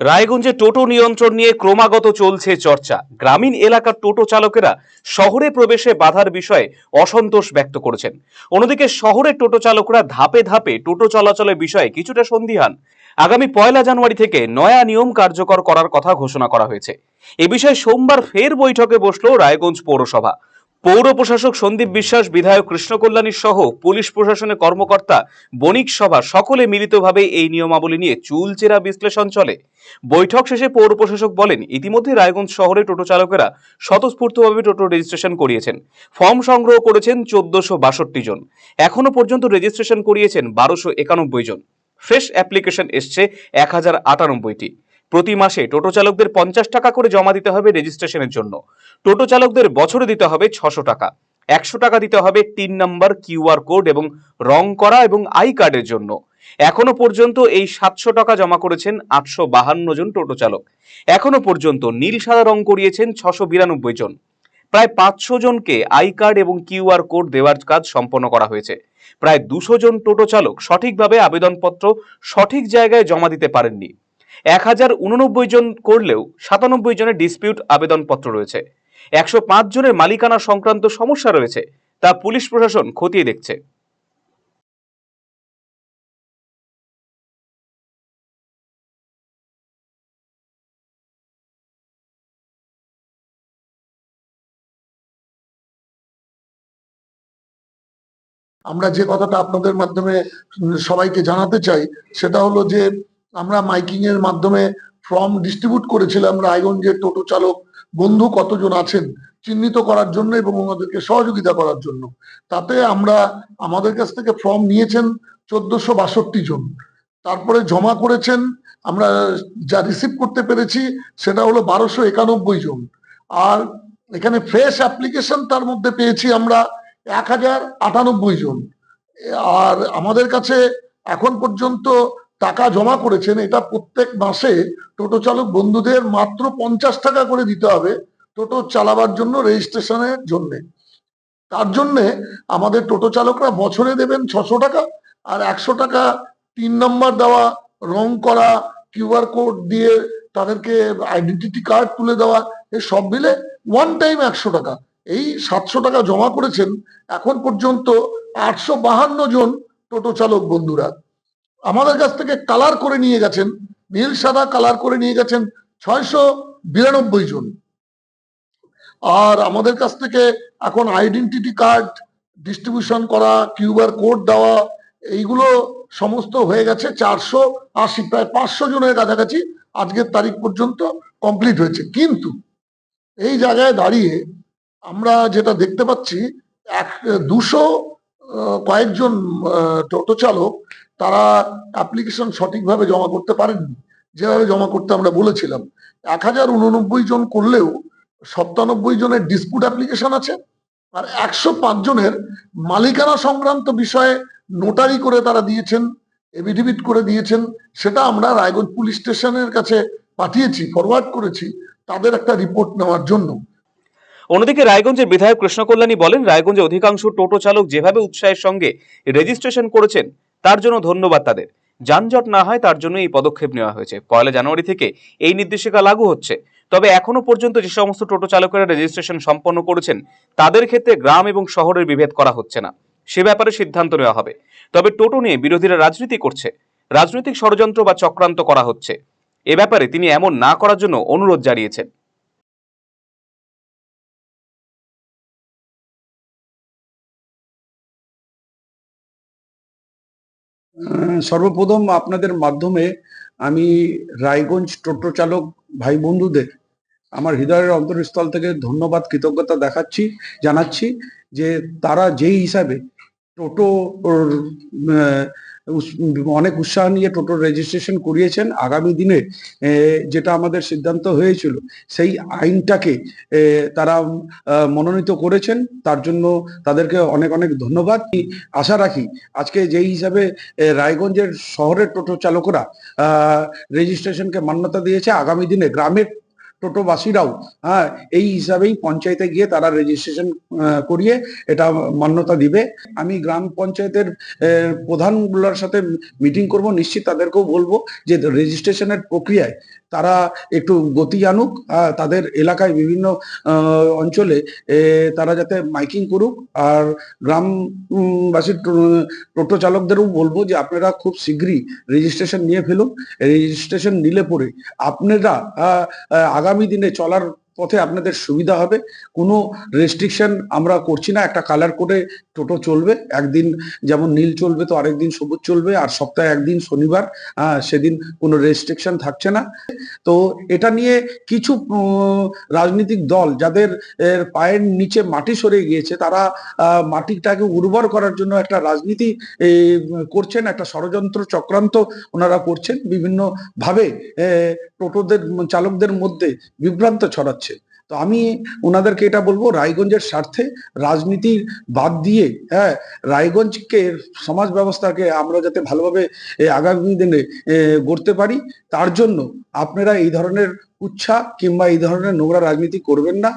রায়গঞ্জে টোটো নিয়ন্ত্রণ নিয়ে ক্রমাগত চলছে চর্চা। গ্রামীণ এলাকার টোটো চালকেরা শহরে প্রবেশে বাধার বিষয়ে অসন্তোষ ব্যক্ত করেছেন। অন্যদিকে শহরের টোটো চালকরা ধাপে ধাপে টোটো চলাচলের বিষয়ে কিছুটা সন্দিহান। আগামী পয়লা জানুয়ারি থেকে নয়া নিয়ম কার্যকর করার কথা ঘোষণা করা হয়েছে। এ বিষয়ে সোমবার ফের বৈঠকে বসল রায়গঞ্জ পৌরসভা। পৌর প্রশাসক সন্দীপ বিশ্বাস, বিধায়ক কৃষ্ণ কল্যাণী সহ পুলিশ প্রশাসনের কর্মকর্তা বণিক সভা সকলে মিলিতভাবে এই নিয়মাবলী নিয়ে চুলচেরা বিশ্লেষণ চলে। বৈঠক শেষে পৌর প্রশাসক বলেন, ইতিমধ্যে রায়গঞ্জ শহরে টোটো চালকেরা স্বতঃস্ফূর্তভাবে টোটো রেজিস্ট্রেশন করিয়েছেন। ফর্ম সংগ্রহ করেছেন চোদ্দশো বাষট্টি জন। এখনও পর্যন্ত রেজিস্ট্রেশন করিয়েছেন বারোশো একানব্বই জন। ফ্রেশ অ্যাপ্লিকেশন এসছে এক হাজার আটানব্বইটি। প্রতি মাসে টোটো চালকদের পঞ্চাশ টাকা করে জমা দিতে হবে রেজিস্ট্রেশনের জন্য। টোটো চালকদের বছরে দিতে হবে ছশো টাকা। একশো টাকা দিতে হবে তিন নম্বর কিউআর কোড এবং রং করা এবং আই কার্ডের জন্য। এখনও পর্যন্ত এই সাতশো টাকা জমা করেছেন আটশো বাহান্ন জন টোটো চালক। এখনও পর্যন্ত নীল সাদা রং করিয়েছেন ছশো বিরানব্বই জন। প্রায় পাঁচশো জনকে আই কার্ড এবং কিউআর কোড দেওয়ার কাজ সম্পন্ন করা হয়েছে। প্রায় দুশো জন টোটো চালক সঠিকভাবে আবেদনপত্র সঠিক জায়গায় জমা দিতে পারেননি। এক হাজার উননব্বই জন করলেও সাতানব্বই জনের ডিসপিউট আবেদনপত্র রয়েছে। একশো পাঁচ জনের মালিকানা সংক্রান্ত সমস্যা রয়েছে, তা পুলিশ প্রশাসন খতিয়ে দেখছে। আমরা যে কথাটা আপনাদের মাধ্যমে সবাইকে জানাতে চাই, সেটা হলো যে আমরা মাইকিং এর মাধ্যমে ফর্ম ডিস্ট্রিবিউট করেছিলাম রায়গঞ্জের টোটো চালক বন্ধু কতজন আছেন চিহ্নিত করার জন্য এবং ওনাদেরকে সহযোগিতা করার জন্য। তাতে আমরা আমাদের কাছ থেকে ফর্ম নিয়েছেন চোদ্দশো বাষট্টি জন। তারপরে জমা করেছেন, আমরা যা রিসিভ করতে পেরেছি সেটা হলো বারোশো একানব্বই জন। আর এখানে ফ্রেশ অ্যাপ্লিকেশন তার মধ্যে পেয়েছি আমরা এক হাজার আটানব্বই জন। আর আমাদের কাছে এখন পর্যন্ত টাকা জমা করেছেন, এটা প্রত্যেক মাসে টোটো চালক বন্ধুদের মাত্র পঞ্চাশ টাকা করে দিতে হবে টোটো চালাবার জন্য রেজিস্ট্রেশনের জন্য। তার জন্য আমাদের টোটো চালকরা বছরে দেবেন ছশো টাকা আর একশো টাকা তিন নম্বর দেওয়া, রং করা কিউআর কোড দিয়ে তাদেরকে আইডেন্টিটি কার্ড তুলে দেওয়া এই সব মিলে ওয়ান টাইম একশো টাকা। এই সাতশো টাকা জমা করেছেন, এখন পর্যন্ত আটশো বাহান্ন জন টোটো চালক বন্ধুরা। আমাদের কাছ থেকে কালার করে নিয়ে গেছেন, নীল, সাদা কালার করে নিয়ে গেছেন ছয়শো বিরানব্বই জন। আর আমাদের কাছ থেকে এখন আইডেন্টিটি কার্ড ডিস্ট্রিবিউশন করা কিউআর কোড দেওয়া, এইগুলো সমস্ত হয়ে গেছে চারশো আশি, প্রায় পাঁচশো জনের কাছাকাছি আজকের তারিখ পর্যন্ত কমপ্লিট হয়েছে। কিন্তু এই জায়গায় দাঁড়িয়ে আমরা যেটা দেখতে পাচ্ছি, এক, দুশো কয়েকজন টোটো চালক তারা অ্যাপ্লিকেশন সঠিকভাবে জমা করতে পারেননি। যেভাবে জমা করতে আমরা বলেছিলাম। এক হাজার উননব্বই জন করলেও সপ্তানব্বই জনের ডিসপুট অ্যাপ্লিকেশন আছে আর একশো পাঁচ জনের মালিকানা সংক্রান্ত বিষয়ে নোটারি করে তারা দিয়েছেন এভিডেভিট করে দিয়েছেন, সেটা আমরা রায়গঞ্জ পুলিশ স্টেশনের কাছে পাঠিয়েছি ফরওয়ার্ড করেছি, তাদের একটা রিপোর্ট নেওয়ার জন্য। অন্যদিকে রায়গঞ্জের বিধায়ক কৃষ্ণ কল্যাণী বলেন, রায়গঞ্জে অধিকাংশ টোটো চালক যেভাবে উৎসাহের সঙ্গে রেজিস্ট্রেশন করেছেন তার জন্য ধন্যবাদ তাদের। যানজট না হয় তার জন্য এই পদক্ষেপ নেওয়া হয়েছে। পয়লা জানুয়ারি থেকে এই নির্দেশিকা লাগু হচ্ছে। তবে এখনও পর্যন্ত যে সমস্ত টোটো চালকেরা রেজিস্ট্রেশন সম্পন্ন করেছেন, তাদের ক্ষেত্রে গ্রাম এবং শহরের বিভেদ করা হচ্ছে না। সে ব্যাপারে সিদ্ধান্ত নেওয়া হবে। তবে টোটো নিয়ে বিরোধীরা রাজনীতি করছে। রাজনৈতিক ষড়যন্ত্র বা চক্রান্ত করা হচ্ছে। এ ব্যাপারে তিনি এমন না করার জন্য অনুরোধ জানিয়েছেন। সর্বপ্রথম আপনাদের মাধ্যমে আমি রায়গঞ্জ টোটো চালক ভাই বন্ধুদের আমার হৃদয়ের অন্তরস্থল থেকে ধন্যবাদ, কৃতজ্ঞতা দেখাচ্ছি, জানাচ্ছি যে তারা যেই হিসাবে টোটো অনেক উৎসাহ নিয়ে টোটো রেজিস্ট্রেশন করিয়েছেন। আগামী দিনে যেটা আমাদের সিদ্ধান্ত হয়েছিল, সেই আইনটাকে তারা মনোনীত করেছেন। তার জন্য তাদেরকে অনেক অনেক ধন্যবাদ। আশা রাখি আজকে যেই হিসাবে রায়গঞ্জের শহরের টোটো চালকরা রেজিস্ট্রেশনকে মান্যতা দিয়েছে, আগামী দিনে গ্রামের টোটোবাসীরাও হ্যাঁ এই হিসাবেই পঞ্চায়েতে গিয়ে তারা রেজিস্ট্রেশন করিয়ে এটা মান্যতা দিবে। আমি গ্রাম পঞ্চায়েতের প্রধানগুলোর সাথে মিটিং করব, নিশ্চিত তাদেরকেও বলব যে রেজিস্ট্রেশনের প্রক্রিয়ায় তারা একটু গতি আনুক তাদের এলাকায় বিভিন্ন অঞ্চলে তারা যাতে মাইকিং করুক। আর গ্রামবাসী টোটো চালকদেরও বলব যে আপনারা খুব শীঘ্রই রেজিস্ট্রেশন নিয়ে ফেলুন। রেজিস্ট্রেশন নিলে পরে আপনারা আগামী দিনে চলার পথে আপনাদের সুবিধা হবে। কোনো রেস্ট্রিকশন আমরা করছি না। একটা কালার করে টোটো চলবে, একদিন যেমন নীল চলবে তো আরেকদিন সবুজ চলবে, আর সপ্তাহে একদিন শনিবার সেদিন কোনো রেস্ট্রিকশন থাকছে না। তো এটা নিয়ে কিছু রাজনৈতিক দল যাদের পায়ের নিচে মাটি সরে গিয়েছে, তারা মাটিটাকে উর্বর করার জন্য একটা রাজনীতি করছেন, একটা ষড়যন্ত্র চক্রান্ত ওনারা করছেন। বিভিন্নভাবে টোটোদের, চালকদের মধ্যে বিভ্রান্ত ছড়াচ্ছে। তো আমি ওনাদেরকে এটা বলব, রায়গঞ্জের স্বার্থে রাজনীতির বাদ দিয়ে হ্যাঁ রায়গঞ্জকে, সমাজ ব্যবস্থাকে আমরা যাতে ভালোভাবে আগামী দিনে গড়তে পারি, তার জন্য আপনারা এই ধরনের উচ্ছা কিংবা এই ধরনের নোংরা রাজনীতি করবেন না।